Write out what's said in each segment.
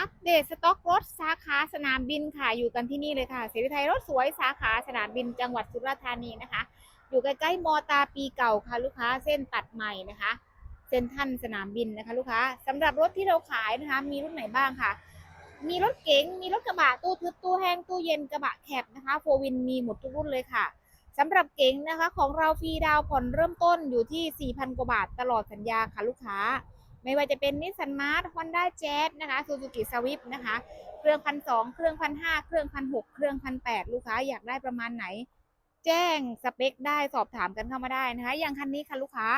อัปเดตสต็อกรถสาขาสนามบินค่ะ อยู่กันที่นี่เลยค่ะเสรีไทยรถสวยสาขาสนามบินจังหวัดสุราษฎร์ธานีนะคะ อยู่ใกล้ๆมอตาปีเก่าค่ะลูกค้าเส้นตัดใหม่นะคะ เส้นท่านสนามบินนะคะ ลูกค้าสำหรับรถที่เราขายนะคะ มีรุ่นไหนบ้างค่ะ มีรถเก๋งมีรถกระบะตู้ทึบตู้แห้งตู้เย็นกระบะแคบนะคะโฟวินมีหมดทุกรุ่นเลยค่ะสำหรับเก๋งนะคะ ของเราฟรีดาวผ่อนเริ่มต้นอยู่ที่4,000กว่าบาทตลอดสัญญาค่ะลูกค้า ไม่ว่าจะเป็นนิสสันมาร์ทฮอนด้าแจ๊นะคะซูซูกิสวิฟนะคะ เครื่องพันสองเครื่องพันห้าเครื่องพันหกเครื่องพันแปดลูกค้าอยากได้ประมาณไหน แจ้งสเปคได้สอบถามกันเข้ามาได้นะคะ อย่างคันนี้ค่ะลูกค้า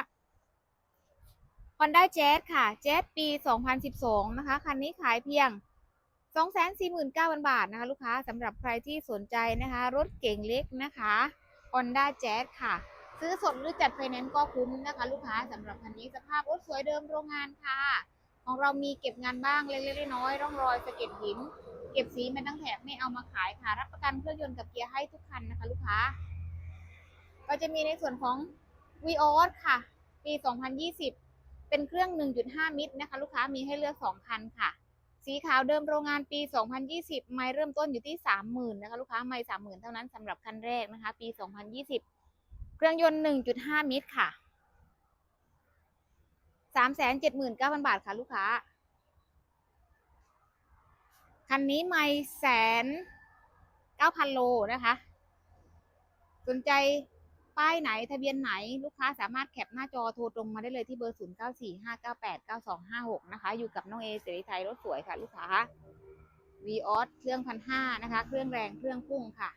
Honda Jazz ค่ะ Jazz ปี 2012 นะคะ คันนี้ขายเพียง 249,000 บาทนะคะ ลูกค้าสำหรับใครที่สนใจนะคะ รถเก่งเล็กนะคะ Honda Jazz ค่ะ ซื้อสดหรือจัดไฟแนนซ์ก็คุ้มนะคะ ลูกค้าสำหรับคันนี้สภาพรถสวยเดิมโรงงานค่ะ ของเรามีเก็บงานบ้างเล็กๆน้อยๆร่องรอยสะเก็ดหิน เก็บสีมันตั้งแถบไม่เอามาขายค่ะ รับประกันเครื่องยนต์กับเกียร์ให้ทุกคันนะคะ ลูกค้า ก็จะมีในส่วนของ v ีออสค่ะ ปี 2020 เป็นเครื่อง 1.5 มิตรนะคะ ลูกค้ามีให้เลือก 2 คันค่ะ สีขาวเดิมโรงงานปี 2020 ไม่เริ่มต้นอยู่ที่ 30,000นะคะ ลูกค้าไม่30,000 เท่านั้นสำหรับคันแรกนะคะ ปี 2020 เครื่องยนต์ 1.5 มิตรค่ะ 379,000 บาทค่ะลูกค้า คันนี้ไม่แสนเก้าพันโลนะคะ สนใจป้ายไหนทะเบียนไหนลูกค้าสามารถแคปหน้าจอโทรตรงมาได้เลยที่เบอร์ 0 9 4 5 9 8 9 2 5 6 นะคะ อยู่กับน้องเอเสรีไทยรถสวยค่ะ ลูกค้า v ีออสเครื่องพันห้านะคะ เครื่องแรงเครื่องพุ่งค่ะ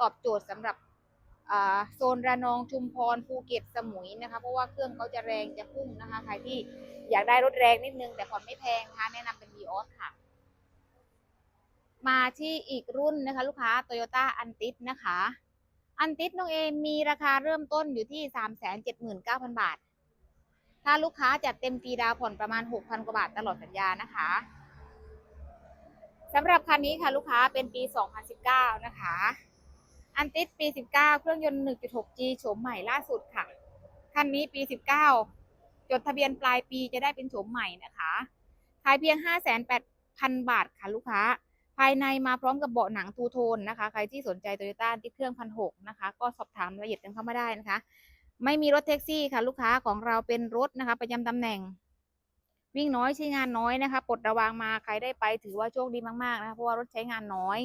ตอบโจทย์สำหรับ โซนระนองชุมพรภูเก็ตสมุยนะคะ เพราะว่าเครื่องเขาจะแรงจะพุ่งนะคะ ใครที่อยากได้รถแรงนิดนึง แต่ผ่อนไม่แพงนะคะแนะนำเป็น v ีออสค่ะ มาที่อีกรุ่นนะคะ ลูกค้า Toyota a n t i s นะคะ อันติสน้องเอมีราคาเริ่มต้นอยู่ที่ 379,000 บาท ถ้าลูกค้าจัดเต็มฟรีดาวผ่อนประมาณ 6,000 กว่าบาทตลอดสัญญานะคะสำหรับคันนี้ค่ะลูกค้าเป็นปี 2019 นะคะ อันติสปี 19 เครื่องยนต์ 1.6G โฉมใหม่ล่าสุดค่ะ คันนี้ปี 19 จดทะเบียนปลายปีจะได้เป็นโฉมใหม่นะคะ ขายเพียง 58,000บาทค่ะลูกค้า ภายในมาพร้อมกับเบาะหนังทูโทนนะคะ ใครที่สนใจโตโยต้าติดเครื่องพันหกนะคะ ก็สอบถามรายละเอียดกันเข้ามาได้นะคะ ไม่มีรถแท็กซี่ค่ะ ลูกค้าของเราเป็นรถนะคะ ประจำตำแหน่ง วิ่งน้อยใช้งานน้อยนะคะปลดระวางมาใครได้ไปถือว่าโชคดีมากๆนะคะเพราะว่ารถใช้งานน้อย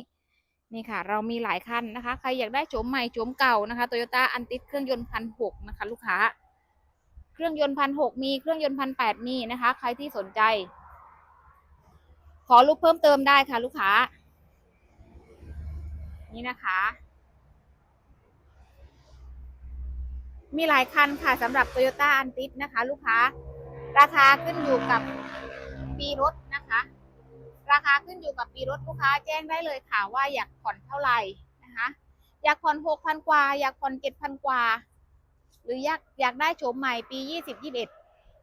นี่ค่ะ เรามีหลายคันนะคะ ใครอยากได้โฉมใหม่โฉมเก่านะคะโตโยต้าอันติดเครื่องยนต์พันหกนะคะ ลูกค้า เครื่องยนต์พันหกมีเครื่องยนต์พันแปดมีนะคะ ใครที่สนใจ ขอลูกเพิ่มเติมได้ค่ะ ลูกค้า นี่นะคะ มีหลายคันค่ะสำหรับ Toyota a n t i s นะคะ ลูกค้า ราคาขึ้นอยู่กับปีรถนะคะ ราคาขึ้นอยู่กับปีรถลูกค้าแจ้งได้เลยค่ะว่าอยากผ่อนเท่าไหร่นะคะ อยากผ่อนหกพันกว่า อยากผ่อนเจ็ดพันกว่า หรืออยากอยากได้โฉมใหม่ปียี่สิบยี่สิบเอ็ด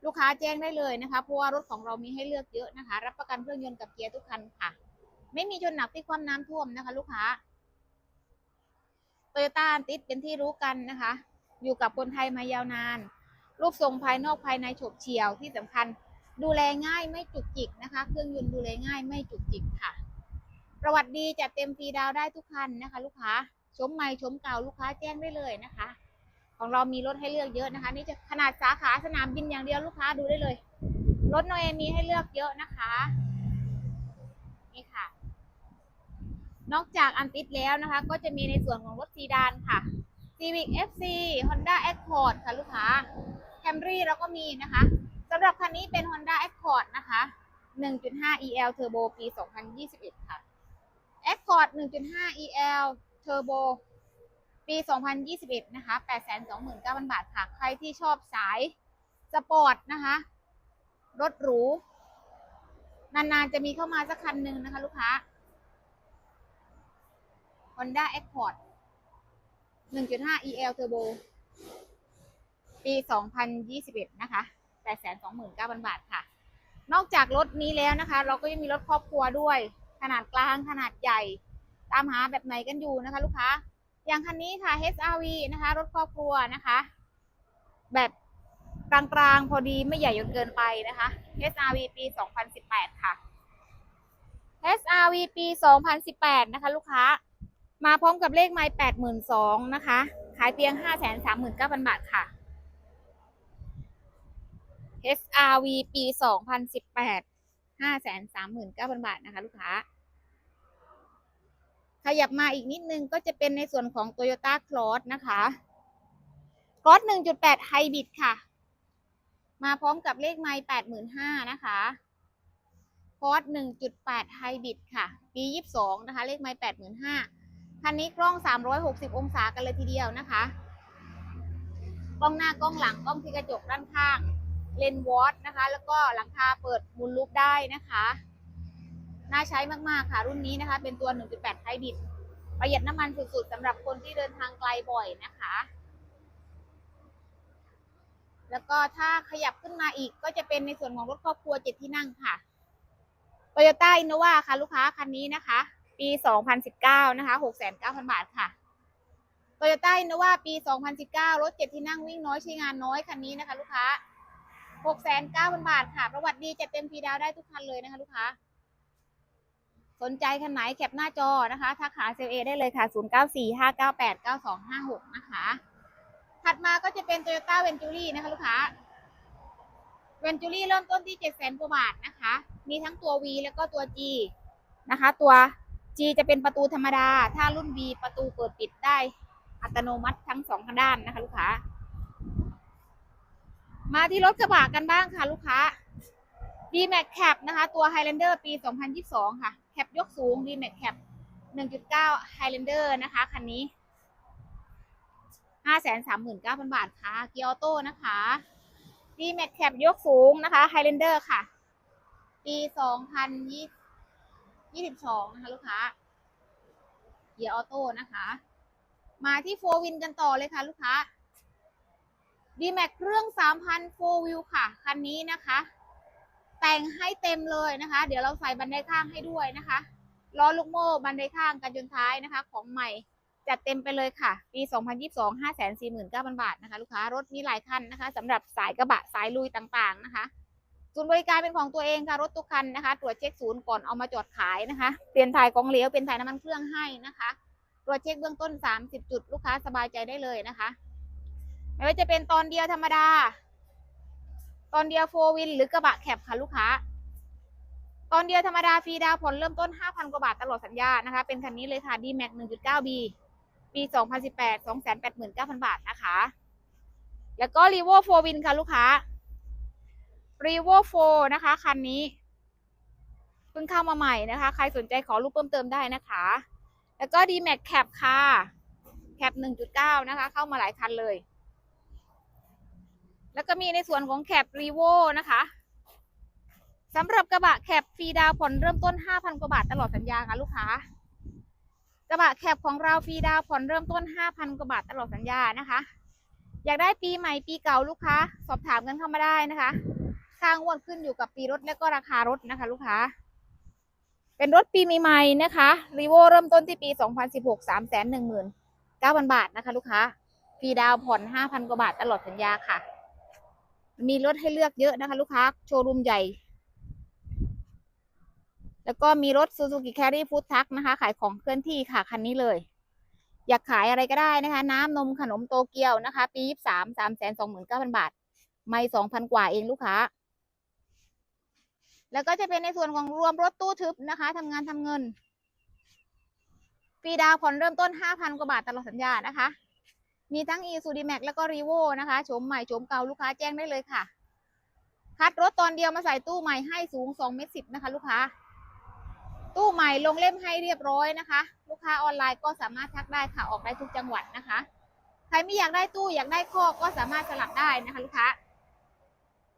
ลูกค้าแจ้งได้เลยนะคะเพราะว่ารถของเรามีให้เลือกเยอะนะคะ รับประกันเครื่องยนต์กับเกียร์ทุกคันค่ะ ไม่มีชนหนักที่ความน้ำท่วมนะคะ ลูกค้าโตโยต้าติสเป็นที่รู้กันนะคะ อยู่กับคนไทยมายาวนาน รูปทรงภายนอกภายในโฉบเฉี่ยวที่สำคัญ ดูแลง่ายไม่จุกจิกนะคะ เครื่องยนต์ดูแลง่ายไม่จุกจิกค่ะ ประวัติดีจัดเต็มฟรีดาวได้ทุกคันนะคะ ลูกค้าชมใหม่ชมเก่าลูกค้าแจ้งได้เลยนะคะ ของเรามีรถให้เลือกเยอะนะคะ นี่จะขนาดสาขาสนามบินอย่างเดียวลูกค้าดูได้เลย รถโนเอมีให้เลือกเยอะนะคะนี่ค่ะ นอกจากอันติดแล้วนะคะ ก็จะมีในส่วนของรถซีดานค่ะ Civic FC Honda Accord ค่ะลูกค้า Camry เราก็มีนะคะ สำหรับคันนี้เป็น Honda Accord นะคะ 1.5 EL Turbo ปี 2021 ค่ะ Accord 1.5 EL Turbo ปี 2021 นะคะ 829,000 บาทค่ะ ใครที่ชอบสายสปอร์ตนะคะ รถหรู นาน ๆ จะมีเข้ามาสักคันหนึ่งนะคะ ลูกค้า Honda Accord 1.5 EL Turbo ปี 2021 นะคะ 829,000 บาทค่ะ นอกจากรถนี้แล้วนะคะ เราก็ยังมีรถครอบครัวด้วย ขนาดกลางขนาดใหญ่ ตามหาแบบไหนกันอยู่นะคะ ลูกค้า อย่างคันนี้ค่ะ HRV นะคะ รถครอบครัวนะคะ แบบกลางๆ พอดีไม่ใหญ่จนเกินไปนะคะ HRV ปี 2018 ค่ะ SRV ปี 2018 นะคะ ลูกค้า มาพร้อมกับเลขไม้82,000นะคะ ขายเพียง 539,000 บาทค่ะ SRV ปี 2018 539,000 บาทนะคะ ลูกค้า ขยับมาอีกนิดนึงก็จะเป็นในส่วนของ Toyota Cross นะคะ Cross 1.8 Hybrid ค่ะ มาพร้อมกับเลขไม้85,000นะคะ Cross 1.8 Hybrid ค่ะ ปี 22 นะคะ เลขไม้85,000คันนี้กล้อง 360 องศากันเลยทีเดียวนะคะ กล้องหน้ากล้องหลัง กล้องที่กระจกด้านข้าง เลนวอตนะคะ แล้วก็หลังคาเปิดมูลลูปได้นะคะ น่าใช้มากๆค่ะรุ่นนี้นะคะ เป็นตัว 1.8ไฮบริดประหยัดน้ำมันสุดๆสำหรับคนที่เดินทางไกลบ่อยนะคะ แล้วก็ถ้าขยับขึ้นมาอีกก็จะเป็นในส่วนของรถครอบครัว7ที่นั่งค่ะ Toyota Innova ค่ะ ลูกค้าคันนี้นะคะ ปี 2019 นะคะ 6,900บาทค่ะ Toyota Innova ปี 2019 รถ7ที่นั่งวิ่งน้อยใช้งานน้อยคันนี้นะคะ ลูกค้า 6,900บาทค่ะ ประวัติดีจะเต็มฟรีดาวได้ทุกคันเลยนะคะลูกค้า สนใจคันไหนแคปหน้าจอนะคะทักหาเซลเอได้เลยค่ะ 0945989256 นะคะ ถัดมาก็จะเป็น Toyota Venturi นะคะลูกค้า Venturi เริ่มต้นที่700,000กว่าบาทนะคะ มีทั้งตัว V แล้วก็ตัว G นะคะ ตัว G จะเป็นประตูธรรมดา ถ้ารุ่น V ประตูเปิดปิดได้อัตโนมัติทั้งสองทางด้านนะคะลูกค้า มาที่รถกระบะกันบ้างค่ะลูกค้า d m a x Cap นะคะ ตัว Highlander ปี 2022 ค่ะ แคปยกสูง d m a x Cap 1.9 Highlander นะคะ คันนี้ 539,000 บาทค่ะ เกียร์ออโต้นะคะ d m a x Cap ยกสูงนะคะ Highlander ค่ะ ปี 2022 นะคะ ลูกค้า เกียร์ออโต้นะคะ มาที่โฟวินกันต่อเลยค่ะ ลูกค้า d m a x เครื่อง 3,000 4 wheel ค่ะ คันนี้นะคะ แต่งให้เต็มเลยนะคะ เดี๋ยวเราใส่บันไดข้างให้ด้วยนะคะล้อลูกโม่บันไดข้างกันจนท้ายนะคะ ของใหม่จัดเต็มไปเลยค่ะ ปี 2022 549,000 บาทนะคะ ลูกค้ารถมีหลายคันนะคะสำหรับสายกระบะสายลุยต่างๆนะคะศูนย์บริการเป็นของตัวเองค่ะ รถทุกคันนะคะ ตรวจเช็คศูนย์ก่อนเอามาจอดขายนะคะ เปลี่ยนถ่ายกองเหลวเปลี่ยนถ่ายน้ำมันเครื่องให้นะคะ ตรวจเช็คเบื้องต้น 30 จุดลูกค้าสบายใจได้เลยนะคะ ไม่ว่าจะเป็นตอนเดียวธรรมดา ตอนเดียวโฟวินหรือกระบะแคปค่ะลูกค้า ตอนเดียวธรรมดาฟรีดาวผ่อนเริ่มต้น 5,000 กว่าบาทตลอดสัญญานะคะ เป็นคันนี้เลยค่ะ D-Max 1.9B ปี 2018 289,000 บาทนะคะ แล้วก็ r e v o 4 Win ค่ะลูกค้า r e v o 4นะคะ คันนี้เพิ่งเข้ามาใหม่นะคะ ใครสนใจขอรูปเพิ่มเติมได้นะคะ แล้วก็ D-Max Cap ค่ะ Cap 1.9 นะคะ เข้ามาหลายคันเลย แล้วก็มีในส่วนของแคปรีโวนะคะสำหรับกระบะแคปฟรีดาวผ่อนเริ่มต้น 5,000 กว่าบาทตลอดสัญญาค่ะลูกค้ากระบะแคปของเราฟรีดาวผ่อนเริ่มต้น 5,000 กว่าบาทตลอดสัญญานะคะ อยากได้ปีใหม่ปีเก่าลูกค้า สอบถามกันเข้ามาได้นะคะค่างวดขึ้นอยู่กับปีรถและก็ราคารถนะคะ ลูกค้า เป็นรถปีใหม่ๆนะคะรีโวเริ่มต้นที่ปี 2016 319,000 บาทนะคะ ลูกค้าฟรีดาวผ่อน 5,000 กว่าบาทตลอดสัญญาค่ะ มีรถให้เลือกเยอะนะคะ ลูกค้าโชว์รูมใหญ่ แล้วก็มีรถ Suzuki Carry Food Truck นะคะ ขายของเคลื่อนที่ค่ะ คันนี้เลย อยากขายอะไรก็ได้นะคะ น้ำนมขนมโตเกียวนะคะ ปี23 3 2 9 0 0 0บาท ไม่2,000กว่าเองลูกค้า แล้วก็จะเป็นในส่วนของรวมรถตู้ทึบนะคะทำงานทำเงินฟรีดาวผ่อนเริ่มต้น5,000กว่าบาทตลอดสัญญานะคะ มีทั้ง e s u d m a x แล้วก็ r e v o นะคะโฉมใหม่โฉมเก่าลูกค้าแจ้งได้เลยค่ะ คัดรถตอนเดียวมาใส่ตู้ใหม่ให้สูง2เมตรสินะคะ ลูกค้า ตู้ใหม่ลงเล่มให้เรียบร้อยนะคะ ลูกค้าออนไลน์ก็สามารถทักได้ค่ะออกได้ทุกจังหวัดนะคะ ใครไม่อยากได้ตู้อยากได้ข้อก็สามารถสลับได้นะคะ ลูกค้า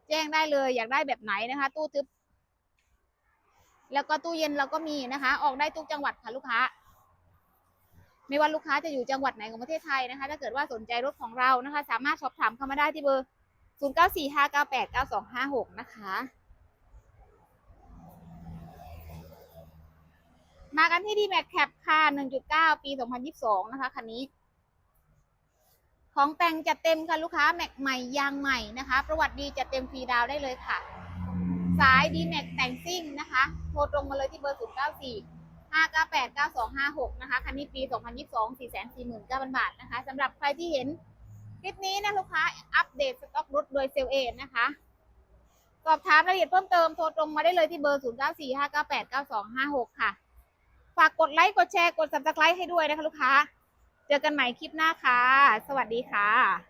แจ้งได้เลยอยากได้แบบไหนนะคะ ตู้ทึบแล้วก็ตู้เย็นเราก็มีนะคะ ออกได้ทุกจังหวัดค่ะลูกค้า ไม่ว่าลูกค้าจะอยู่จังหวัดไหนของประเทศไทยนะคะ ถ้าเกิดว่าสนใจรถของเรานะคะ สามารถสอบถามเข้ามาได้ที่เบอร์ 0945989256 นะคะ มากันที่ D-Max Cap ค่ะ 1.9 ปี 2022 นะคะ คันนี้ของแต่งจัดเต็มค่ะลูกค้าแม็กใหม่ยางใหม่นะคะ ประวัติดีจัดเต็มฟรีดาวได้เลยค่ะ สาย D-Max แต่งซิ่งนะคะ โทรตรงมาเลยที่เบอร์ 094 598 9256 นะคะ คันนี้ปี 2022 449,000 บาทนะคะสำหรับใครที่เห็นคลิปนี้นะลูกค้า อัปเดตสต็อกรถโดยเซลเองนะคะ สอบถามรายละเอียดเพิ่มเติมโทรตรงมาได้เลยที่เบอร์ 0945989256 ค่ะ ฝากกดไลค์ กดแชร์ กด subscribe ให้ด้วยนะคะลูกค้า เจอกันใหม่คลิปหน้าค่ะ สวัสดีค่ะ